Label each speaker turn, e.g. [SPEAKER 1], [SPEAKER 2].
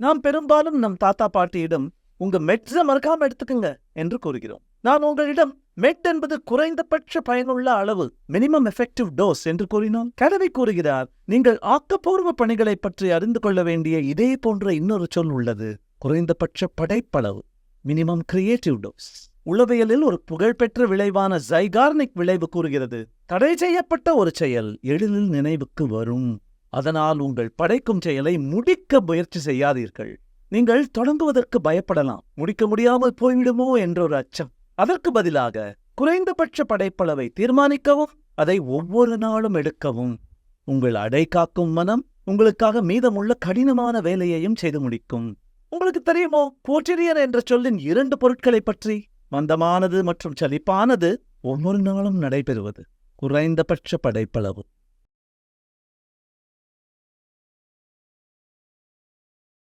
[SPEAKER 1] நாம் பெரும்பாலும் நம் தாத்தா பாட்டியிடம் உங்க மெட்ஸ மறக்காம எடுத்துக்கங்க என்று கூறுகிறோம். நான் உங்களிடம் மெட் என்பது குறைந்தபட்ச பயனுள்ள அளவு மினிமம் எஃபெக்டிவ் டோஸ் என்று கூறினோம். கலவை கூறுகிறார் நீங்கள் ஆக்கப்பூர்வ பணிகளை பற்றி அறிந்து கொள்ள வேண்டிய இதே போன்ற இன்னொரு சொல் உள்ளது குறைந்தபட்ச படைப்பளவு மினிமம் கிரியேட்டிவ் டோஸ் உளவியலில் ஒரு புகழ்பெற்ற விளைவான ஜைகார்னிக் விளைவு கூறுகிறது. தடை செய்யப்பட்ட ஒரு செயல் எளிதில் நினைவுக்கு வரும். அதனால் உங்கள் படைக்கும் செயலை முடிக்க முயற்சி செய்யாதீர்கள். நீங்கள் தொடங்குவதற்கு பயப்படலாம். முடிக்க முடியாமல் போய்விடுமோ என்ற ஒரு அச்சம். அதற்கு பதிலாக குறைந்தபட்ச படைப்பளவை தீர்மானிக்கவும் அதை ஒவ்வொரு நாளும் எடுக்கவும். உங்கள் அடை காக்கும் மனம் உங்களுக்காக மீதமுள்ள கடினமான வேலையையும் செய்து முடிக்கும். உங்களுக்கு தெரியுமோ போற்றிரியர் என்ற சொல்லின் இரண்டு பொருட்களை பற்றி? மந்தமானது மற்றும் சலிப்பானது ஒவ்வொரு நாளும் நடைபெறுவது. குறைந்தபட்ச படைப்பளவு.